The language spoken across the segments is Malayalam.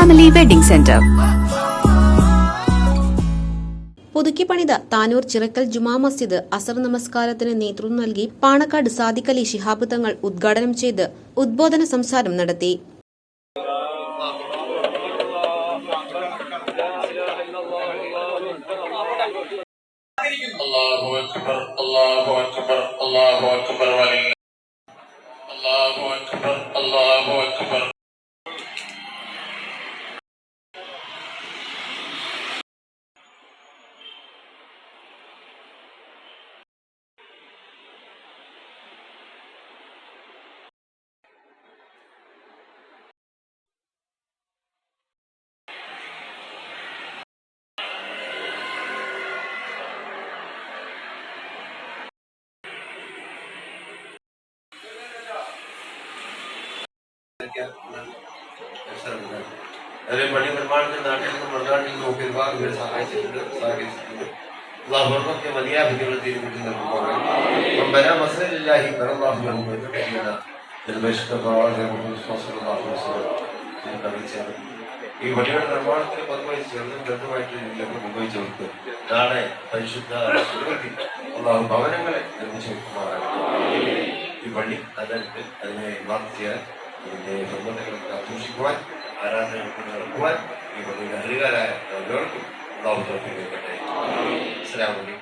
ഫാമിലി വെഡിംഗ് സെന്റർ പുതുക്കി പണിത താനൂർ ചിറക്കൽ ജുമാ മസ്ജിദ് അസർ നമസ്കാരത്തിന് നേതൃത്വം നൽകി പാണക്കാട് സാദിഖലി ശിഹാബ് തങ്ങൾ ഉദ്ഘാടനം ചെയ്ത് ഉദ്ബോധന സംസാരം നടത്തി. അക്ബർ അക്ബർ. അതിലെ പള്ളി നിർമ്മാണത്തിന് നാട്ടിൽ നിന്ന് മറുനാട്ടിൽ നോക്കി ഒരുപാട് പേര് സഹായിച്ചിട്ടുണ്ട് സഹകരിച്ചിട്ടുണ്ട്. അള്ളാഹുവർക്കൊക്കെ വലിയ തീരുമാനിച്ചു നൽകുമ്പോൾ ബല മസലില്ലാഹി ബറല്ലാഹു ലഹു എന്ന് കഴിയുന്ന നിർദ്ദേശിച്ച ഈ പള്ളിയുടെ നിർമ്മാണത്തിന് പങ്കുവഹിച്ച് ചെറുതും ചെറുതുമായിട്ട് രീതിയിലൊക്കെ പങ്കുവഹിച്ചവർക്ക് നാളെ പരിശുദ്ധ അള്ളാഹു ഭവനങ്ങളെ നിർമ്മിച്ചു വെക്കുമാറാണ്. ഈ പള്ളി അതിനകത്ത് അതിനെ മാർക്ക് ചെയ്യാൻ ഇതിന്റെ ബന്ധങ്ങളൊക്കെ ആഘോഷിക്കുവാൻ ആരാധനകൾക്ക് നടക്കുവാൻ ഈ പള്ളിയുടെ അധികാരായ bonito.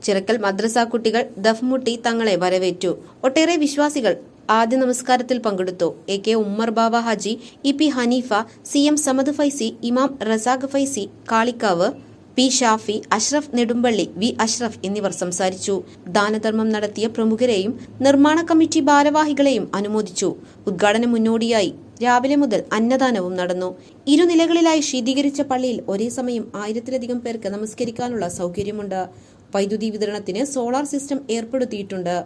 ചിറക്കൽ മദ്രസ കുട്ടികൾ ദഫ്മുട്ടി തങ്ങളെ വരവേറ്റു. ഒട്ടേറെ വിശ്വാസികൾ ആദ്യ നമസ്കാരത്തിൽ പങ്കെടുത്തു. A K Ummer Baba Haji E P Haneefa C M Samad Faizy Imam Razak Faizy Kalikavu P Shafi Ashraf Nedumpally V Ashraf എന്നിവർ സംസാരിച്ചു. ദാനധർമ്മം നടത്തിയ പ്രമുഖരെയും നിർമ്മാണ കമ്മിറ്റി ഭാരവാഹികളെയും അനുമോദിച്ചു. ഉദ്ഘാടനം മുന്നോടിയായി രാവിലെ മുതൽ അന്നദാനവും നടന്നു. ഇരുനിലകളിലായി ശീതീകരിച്ച പള്ളിയിൽ ഒരേ സമയം ആയിരത്തിലധികം പേർക്ക് നമസ്കരിക്കാനുള്ള സൗകര്യമുണ്ട്. വൈദ്യുതി വിതരണത്തിന് സോളാർ സിസ്റ്റം ഏർപ്പെടുത്തിയിട്ടുണ്ട്.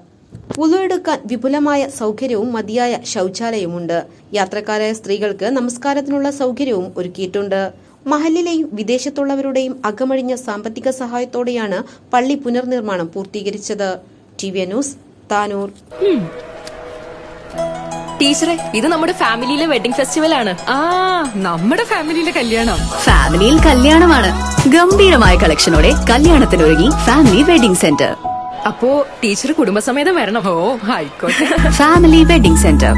ഉളുവെടുക്കാൻ വിപുലമായ സൗകര്യവും മതിയായ ശൗചാലയമുണ്ട് യാത്രക്കാരായ സ്ത്രീകൾക്ക് നമസ്കാരത്തിനുള്ള സൗകര്യവും ഒരുക്കിയിട്ടുണ്ട്. മഹലിലെയും വിദേശത്തുള്ളവരുടെയും അകമഴിഞ്ഞ സാമ്പത്തിക സഹായത്തോടെയാണ് പള്ളി പുനർനിർമ്മാണം പൂർത്തീകരിച്ചത്. TV news Tanur. ടീച്ചറെ ഇത് നമ്മുടെ ഫാമിലിയിലെ വെഡിംഗ് ഫെസ്റ്റിവൽ ആണ് ആ നമ്മുടെ ഫാമിലിയിലെ കല്യാണം. ഫാമിലിയിൽ കല്യാണമാണ്. ഗംഭീരമായ കളക്ഷനോടെ കല്യാണത്തിനൊരുങ്ങി ഫാമിലി വെഡിംഗ് സെന്റർ. അപ്പോ ടീച്ചർ കുടുംബസമേതം വരണം. ഓ ആയിക്കോട്ടെ ഫാമിലി വെഡിംഗ് സെന്റർ.